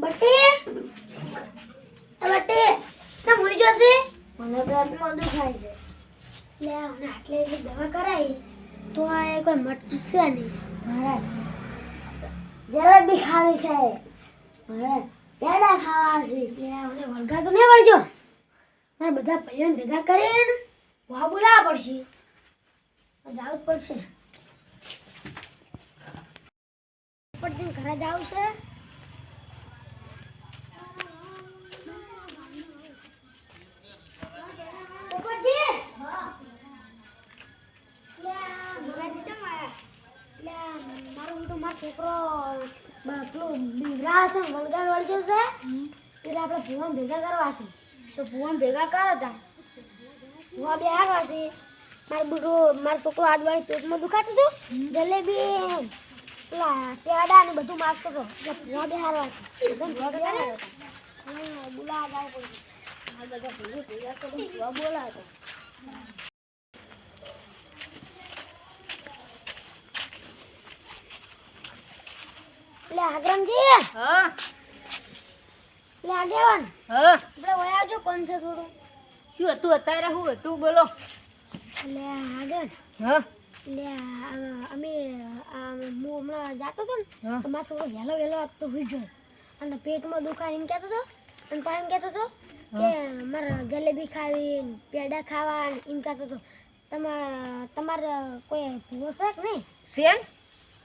બટી? બટી, ચમ હોઈ જશે મને પેટમાં દુખાય છે. લે મને આટલે એટલી દવા કરાવી તો આ કોઈ મટતું છે નહીં. મારે જલેબી ખાવી છે. મારે પેડા ખાવા છે. લે મને વળગા તો નહીં વળજો. મારા બધા ભાઈઓને ભેગા કરીને વાહ બોલાવવા પડશે. જાવ જ પડશે. પડતી ઘરે જાવું છે. છોકરો પેલું બીવરા છે ને વળગાડ વળગ્યો છે એટલે આપણે ભુવન ભેગા કરવા છે તો ભુવન ભેગા કરો તા ભુવા બે આવ્યા છે મારો બુડો મારો છોકરો આજવાળી પેટમાં દુખાતું હતું જલેબી પેલા પેડા ને બધું માગતો હતો એટલે ભુવા બે હારવા છે એકદમ બોલા ભેગા નહીં હતા. અને બોલાવા જાય કોઈ આ બધા ભેગા ભેગા કરીને ભુવા બોલાવતો એટલે આગરમજી. હા. એટલે આગેવાન હા. આપણે વયા આવજો કોણ છે થોડું શું હતું અત્યારે શું હતું બોલો. એટલે આગળ. હા. એટલે અમે હું હમણાં જાતો હતો ને તો મારો છોકરો વહેલો વહેલો આપતો હોઈ ગયો અને પેટમાં દુખાય એમ કહેતો હતો. અને પાછું એમ કહેતો હતો કે મારે જલેબી ખાવી પેડા ખાવા એમ કહેતો હતો. તમારે તમારે કોઈ ભૂવો છે કે નહીં? શેન?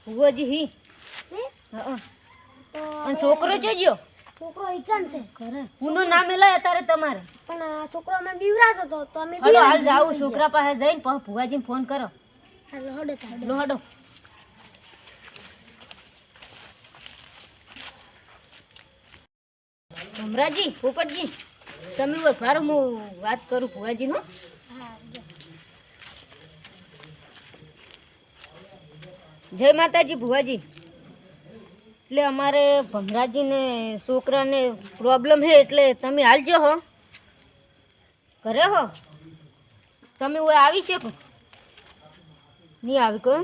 હા. તો અને છોકરો જોજો. છોકરો એકન છે. ઘરે. ઊંડું નામ લઈ અત્યારે તમારે. પણ છોકરો અમે બીવરાતો હતો તો અમે હલો હાલ બીવરાવી છોકરા પાસે જઈને પછી ભુવાજીને ફોન કરો. હાલો, હડો હડો. હડો ભમરાજી પોપટજી તમે ભારો હું વાત કરું ભુવાજીનો. હા, જય માતાજી ભુવાજી. એટલે અમારે ભમરાજીને છોકરાને પ્રોબ્લેમ છે એટલે તમે હાલજો હો. ઘરે હો. તમે હું આવી શકો નહીં આવી કહો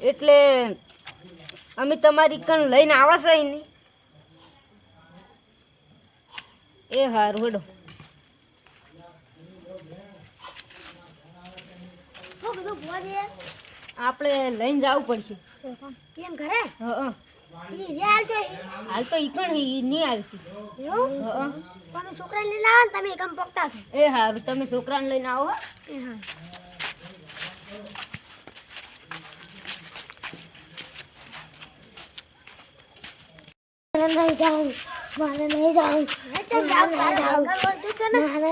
એટલે અમે તમારી કણ લઈને આવા છે નહીં એ હારું, હેડો. ભુવાજીએ? આપણે લઈને જવું પડશે. કેમ ઘરે? હં હાલ તો ઈ. પણ ઈ નહીં આવતી. એવું? હં હં. તમે છોકરાને લઈને આવો ને તમે એકમ પોકતા છો એ હારું તમે છોકરાને લઈને આવો એ હા. મારે નહીં જાઉં મારે નહીં જાઉં મારે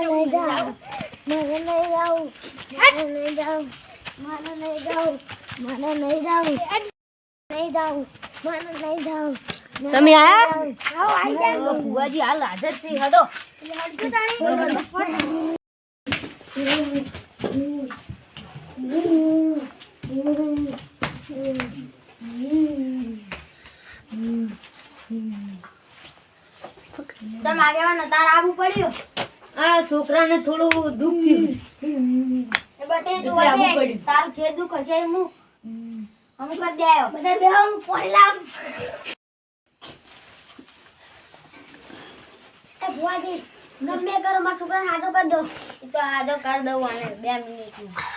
નહીં જાઉં મારે નહીં જાઉં મારે નહીં જાઉં. મારે નહીં જાઉં મારે નહીં જાઉં નહીં જાઉં મારે નહીં જાઉં તમે આયા? ભુવાજી હાલ હાજર છે હડો. તમારે તાર આવવું પડ્યું? આ છોકરાને થોડું દુઃખ થયું. બટે તું આવે. તારું જે દુઃખ હશે હું અમે કરી દે આવ્યો બધા બે હું ફોન લાવ. એ ભુવાજી ગમે કરો મારા છોકરાને હાજો કરી દો. તો હાજો કરી દઉં આને બે મિનિટમાં.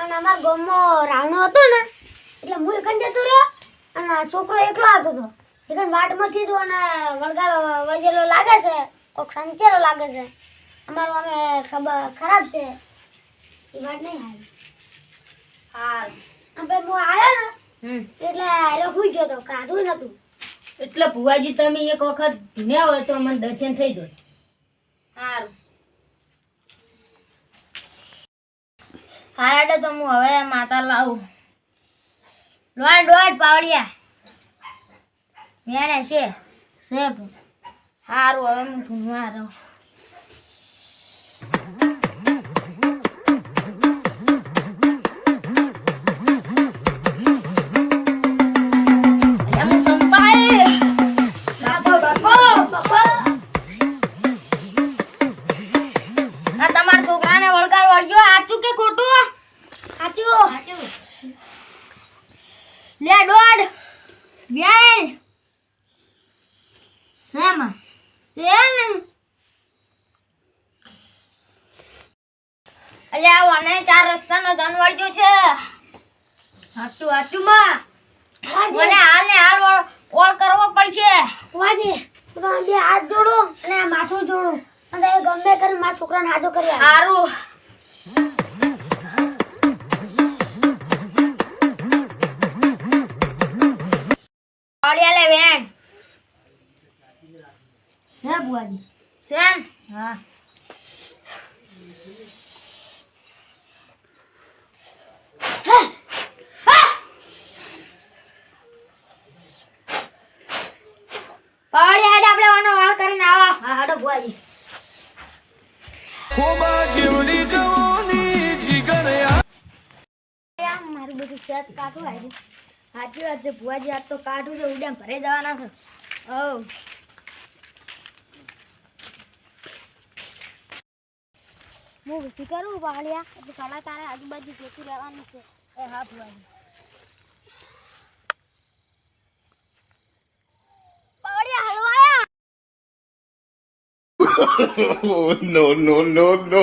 અને અમારા ગામમાં રાવણો હતો ને એટલે હું એકન જતો રહ્યો અને છોકરો એકલો આવતો હતો. એકન વાટમાંથી તો અને વળગાડો વળગેલો લાગે છે કોક સંચેલો લાગે છે. અમારું અમે ખબર ખરાબ છે. એ વાત નહીં હારી હાલ. અને હું આવ્યો ને એટલે હારે હુઈ ગયો તો કાઢું નતું એટલે ભુવાજી તમે એક વખત ધૂન્યા હોય તો મને દર્શન થઈ જાય સારું હારાડે તો હું હવે માતા લાવું. દોડ દોડ પાવડિયા મેણે છે. છે સારું હવે હું ધૂણવા રહું લે દોડ બેન શેમાં અલે આ આને ચાર રસ્તાનો ધન વળજો છે. હાટુ સાચું માં મને હાલ ને હાલ ઓળ- કરવો પડશે. વાજી. તો તમે બે હાથ જોડો અને આ માથું જોડો. અને ગમે કરીને મારા છોકરાને હાજો કરી આરું સારું હે બુઆજી છે હા. પાવડિયા હેડ આપણે વાનો વાળ કરીને આવા. હા હાડો બુઆજી ખોબા જેવડી જવાની જીગર આમ મારું બધું સેટ કાઢું આવી સાચી વાત છે ભુવાજી આજ તો કાઢું છે ઉડ્યા ભરે જવાના છે. ઓ હું વિધિ કરું પાવડિયા એટલે કાલા તારે આજુબાજુ જોતું રહેવાનું છે એ હા ભુવાજી પાવડિયા હલવાયા Oh, no, no, no, no.